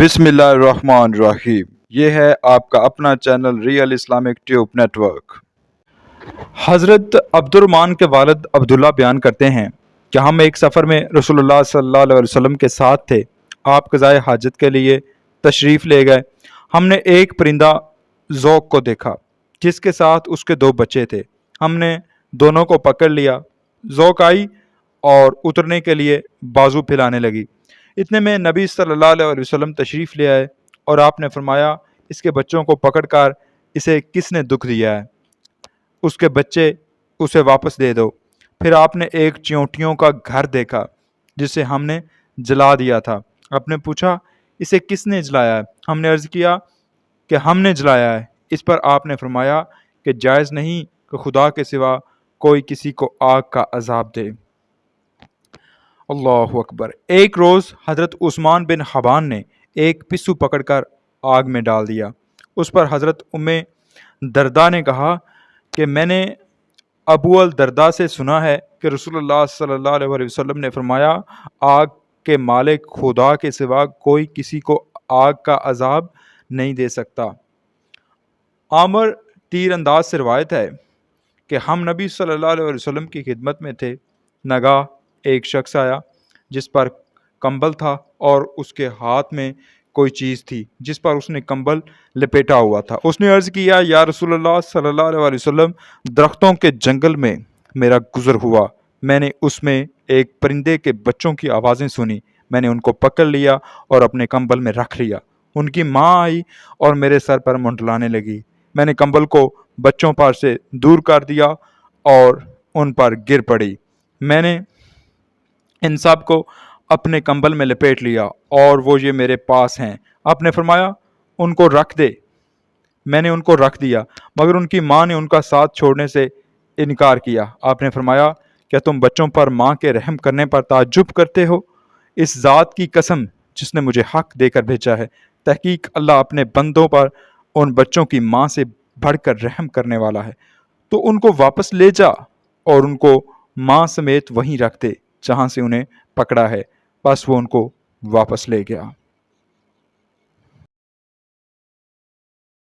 بسم اللہ الرحمن الرحیم۔ یہ ہے آپ کا اپنا channel real Islamic tube network حضرت عبد الرحمن کے والد عبداللہ بیان کرتے ہیں کہ ہم ایک سفر میں رسول اللہ صلی اللہ علیہ وسلم کے ساتھ تھے۔ آپ قضائے حاجت کے لیے تشریف لے گئے۔ ہم نے ایک پرندہ ذوق کو دیکھا، جس کے ساتھ اس کے دو بچے تھے۔ ہم نے دونوں کو پکڑ لیا۔ ذوق آئی اور اترنے کے لیے بازو پھیلانے لگی۔ اتنے میں نبی صلی اللہ علیہ وسلم تشریف لے آئے اور آپ نے فرمایا، اس کے بچوں کو پکڑ کر اسے کس نے دکھ دیا ہے؟ اس کے بچے اسے واپس دے دو۔ پھر آپ نے ایک چیونٹیوں کا گھر دیکھا، جسے ہم نے جلا دیا تھا۔ آپ نے پوچھا، اسے کس نے جلایا ہے؟ ہم نے عرض کیا کہ ہم نے جلایا ہے۔ اس پر آپ نے فرمایا کہ جائز نہیں کہ خدا کے سوا کوئی کسی کو آگ کا عذاب دے۔ اللہ اکبر۔ ایک روز حضرت عثمان بن حبان نے ایک پسو پکڑ کر آگ میں ڈال دیا۔ اس پر حضرت ام دردا نے کہا کہ میں نے ابو الدردا سے سنا ہے کہ رسول اللہ صلی اللہ علیہ وسلم نے فرمایا، آگ کے مالک خدا کے سوا کوئی کسی کو آگ کا عذاب نہیں دے سکتا۔ عامر تیر انداز سے روایت ہے کہ ہم نبی صلی اللہ علیہ وسلم کی خدمت میں تھے، نگاہ ایک شخص آیا جس پر کمبل تھا اور اس کے ہاتھ میں کوئی چیز تھی، جس پر اس نے کمبل لپیٹا ہوا تھا۔ اس نے عرض کیا، یا رسول اللہ صلی اللہ علیہ وسلم، درختوں کے جنگل میں میرا گزر ہوا۔ میں نے اس میں ایک پرندے کے بچوں کی آوازیں سنی۔ میں نے ان کو پکڑ لیا اور اپنے کمبل میں رکھ لیا۔ ان کی ماں آئی اور میرے سر پر منڈلانے لگی۔ میں نے کمبل کو بچوں پر سے دور کر دیا اور ان پر گر پڑی۔ میں نے ان سب کو اپنے کمبل میں لپیٹ لیا اور وہ یہ میرے پاس ہیں۔ آپ نے فرمایا، ان کو رکھ دے۔ میں نے ان کو رکھ دیا، مگر ان کی ماں نے ان کا ساتھ چھوڑنے سے انکار کیا۔ آپ نے فرمایا، کیا تم بچوں پر ماں کے رحم کرنے پر تعجب کرتے ہو؟ اس ذات کی قسم جس نے مجھے حق دے کر بھیجا ہے۔ تحقیق اللہ اپنے بندوں پر ان بچوں کی ماں سے بڑھ کر رحم کرنے والا ہے۔ تو ان کو واپس لے جا اور ان کو ماں سمیت وہیں رکھ دے۔ جہاں سے انہیں پکڑا ہے بس وہ ان کو واپس لے گیا۔